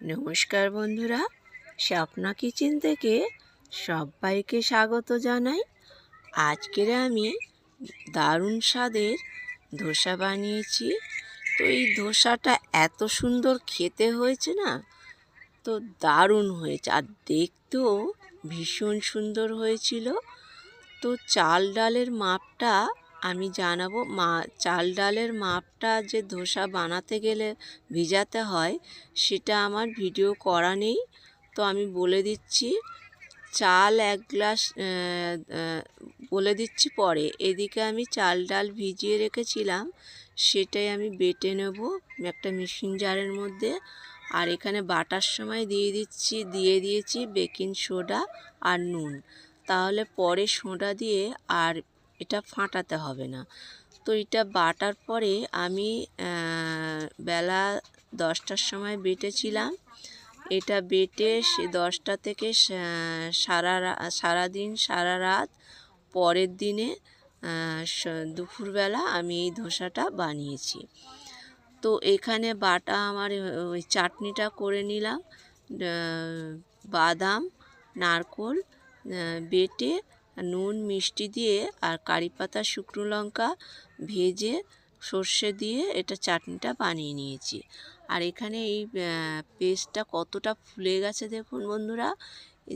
নমস্কার বন্ধুরা, স্বপ্না কিচেন থেকে সবাইকে স্বাগত জানাই। আজকের আমি দারুণ স্বাদের ধোসা বানিয়েছি। তো এই ধোসাটা এত সুন্দর খেতে হয়েছে না, তো দারুণ হয়েছে আর দেখতেও ভীষণ সুন্দর হয়েছিল। তো চাল ডালের মাপটা আমি জানাব, মা, চাল ডালের মাপটা যে ধোসা বানাতে গেলে ভিজাতে হয়, সেটা আমার ভিডিও করা নেই। তো আমি বলে দিচ্ছি, চাল এক গ্লাস বলে দিচ্ছি পরে। এদিকে আমি চাল ডাল ভিজিয়ে রেখেছিলাম, সেটাই আমি বেটে নেব একটা মিক্সিং জারের মধ্যে। আর এখানে বাটার সময় দিয়ে দিচ্ছি, দিয়ে দিয়েছি বেকিং সোডা আর নুন। তাহলে পরে সোডা দিয়ে আর এটা ফাটাতে হবে না। তো এটা বাটার পরে আমি বেলা দশটার সময় বেটেছিলাম। এটা বেটে সে দশটা থেকে সারা সারাদিন, সারা রাত, পরের দিনে দুপুরবেলা আমি এই ধোসাটা বানিয়েছি। তো এখানে বাটা আমার ওই চাটনিটা করে নিলাম। বাদাম, নারকোল বেটে নুন, মিষ্টি দিয়ে আর কারি পাতা, শুকনো লঙ্কা ভেজে সর্ষে দিয়ে এটা চাটনিটা বানিয়ে নিয়েছি। আর এখানে এই পেস্টটা কতটা ফুলে গেছে দেখুন বন্ধুরা।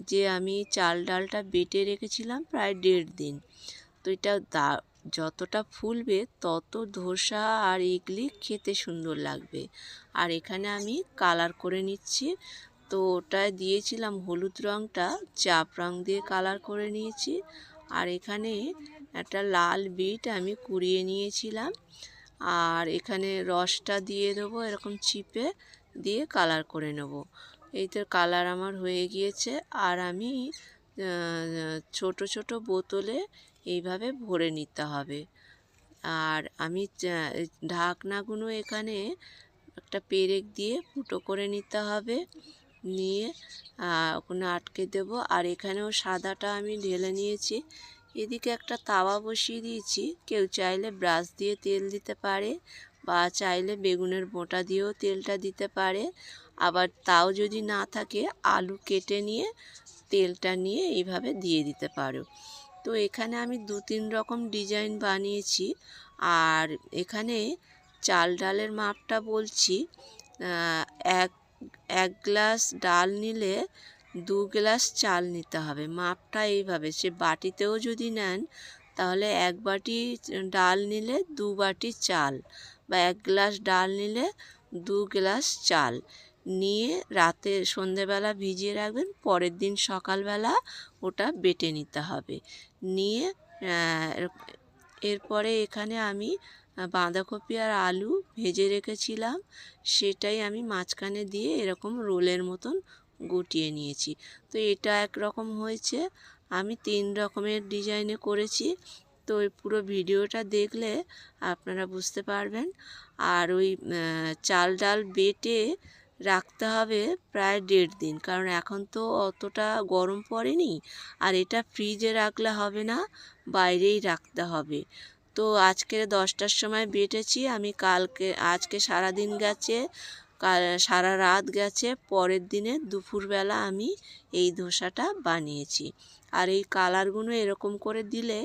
যে আমি চাল ডালটা বেটে রেখেছিলাম প্রায় দেড় দিন। তো এটা দা, যতটা ফুলবে তত ধোসা আর ইডলি খেতে সুন্দর লাগবে। আর এখানে আমি কালার করে নিচ্ছি। তো ওটায় দিয়েছিলাম হলুদ রঙটা চাপ রঙ দিয়ে কালার করে নিয়েছি। আর এখানে একটা লাল বিট আমি কুড়িয়ে নিয়েছিলাম। আর এখানে রসটা দিয়ে দেবো, এরকম চিপে দিয়ে কালার করে নেব। এই তো কালার আমার হয়ে গিয়েছে। আর আমি ছোট ছোট বোতলে এইভাবে ভরে নিতে হবে। আর আমি ঢাকনাগুলো এখানে একটা পেরেক দিয়ে ফুটো করে নিতে হবে। নিয়ে ওখানে আটকে দেব। আর এখানেও সাদাটা আমি ঢেলে নিয়েছি। এদিকে একটা তাওয়া বসিয়ে দিয়েছি। কেউ চাইলে ব্রাশ দিয়ে তেল দিতে পারে বা চাইলে বেগুনের বোঁটা দিয়েও তেলটা দিতে পারে। আবার তাও যদি না থাকে, আলু কেটে নিয়ে তেলটা নিয়ে এইভাবে দিয়ে দিতে পারো। তো এখানে আমি দু তিন রকম ডিজাইন বানিয়েছি। আর এখানে চাল ডালের মাপটা বলছি এক এক গ্লাস ডাল নিলে দু গ্লাস চাল নিতে হবে। মাপটা এইভাবে, সে বাটিতেও যদি নেন, তাহলে এক বাটি ডাল নিলে দু বাটি চাল বা এক গ্লাস ডাল নিলে দু গ্লাস চাল নিয়ে রাতে সন্ধেবেলা ভিজিয়ে রাখবেন, পরের দিন সকালবেলা ওটা বেটে নিতে হবে। নিয়ে এরপরে এখানে আমি বাঁধাকপি আর আলু ভেজে রেখেছিলাম। সেটাই আমি মাঝখানে দিয়ে এরকম রোলের মতন গুটিয়ে নিয়েছি। তো এটা একরকম হয়েছে। আমি তিন রকমের ডিজাইনে করেছি। তো ওই পুরো ভিডিওটা দেখলে আপনারা বুঝতে পারবেন। আর ওই চাল ডাল বেটে রাখতে হবে প্রায় দেড় দিন। কারণ এখন তো অতটা গরম পড়েনি। আর এটা ফ্রিজে রাখলে হবে না, বাইরেই রাখতে হবে। তো আজকে দশটার সময় বেটেছি। আমি কালকে, আজকে সারা দিন গেছে সারা রাত গেছে। পরের দিনে দুপুরবেলা আমি এই ধোসাটা বানিয়েছি। আর এই কালারগুলো এরকম করে দিলে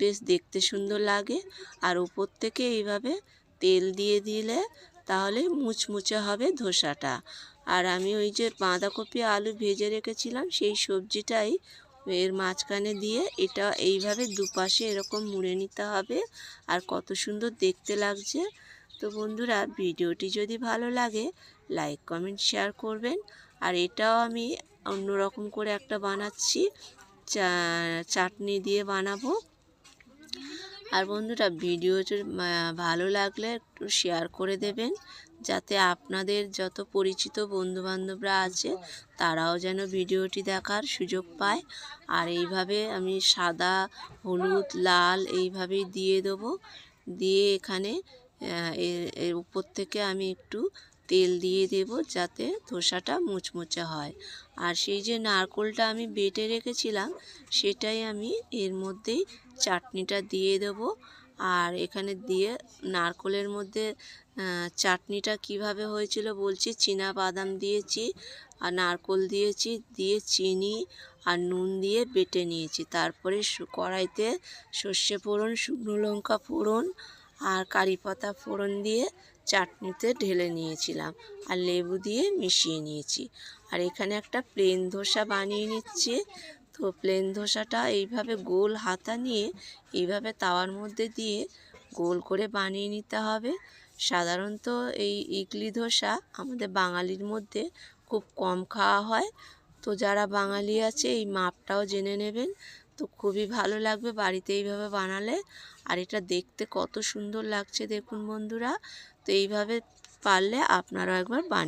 বেশ দেখতে সুন্দর লাগে। আর উপর থেকে এইভাবে তেল দিয়ে দিলে তাহলে মুচমুচে হবে ধোসাটা। আর আমি ওই যে বাঁধাকপি আলু ভেজে রেখেছিলাম, সেই সবজিটাই এর মাঝখানে দিয়ে এটা এইভাবে দুপাশে এরকম মুড়ে নিতে হবে। আর কত সুন্দর দেখতে লাগছে। তো বন্ধুরা, ভিডিওটি যদি ভালো লাগে, লাইক, কমেন্ট, শেয়ার করবেন। আর এটাও আমি অন্যরকম করে একটা বানাচ্ছি। চাটনি দিয়ে বানাবো। আর বন্ধুরা ভিডিও ভালো লাগলে একটু শেয়ার করে দেবেন। যাতে আপনাদের যত পরিচিত বন্ধুবান্ধবরা আছে, তারাও যেন ভিডিওটি দেখার সুযোগ পায়। আর এইভাবে আমি সাদা, হলুদ, লাল এইভাবেই দিয়ে দেবো। দিয়ে এখানে এর উপর থেকে আমি একটু তেল দিয়ে দেব যাতে ধোসাটা মুচমুচে হয়। আর সেই যে নারকোলটা আমি বেটে রেখেছিলাম, সেটাই আমি এর মধ্যেই চাটনিটা দিয়ে দেব। আর এখানে দিয়ে নারকোলের মধ্যে চাটনিটা কীভাবে হয়েছিল বলছি, চীনা বাদাম দিয়েছি, আর নারকোল দিয়েছি, দিয়ে চিনি আর নুন দিয়ে বেটে নিয়েছি। তারপরে কড়াইতে সর্ষে ফোড়ন, শুকনো লঙ্কা ফোড়ন আর কারি পাতা ফোড়ন দিয়ে চাটনিতে ঢেলে নিয়েছিলাম আর লেবু দিয়ে মিশিয়ে নিয়েছি। আর এখানে একটা প্লেন ধোসা বানিয়ে নিচ্ছি। তো প্লেন ধোসাটা এইভাবে গোল হাতা নিয়ে, এইভাবে তাওয়ার মধ্যে দিয়ে গোল করে বানিয়ে নিতে হবে। সাধারণত এই ইডলি ধোসা আমাদের বাঙালির মধ্যে খুব কম খাওয়া হয়। তো যারা বাঙালি আছে, এই মাপটাও জেনে নেবেন। তো খুবই ভালো লাগবে বাড়িতে এইভাবে বানালে। আর এটা দেখতে কত সুন্দর লাগছে দেখুন বন্ধুরা। তো এইভাবে পারলে আপনারাও একবার বানিয়ে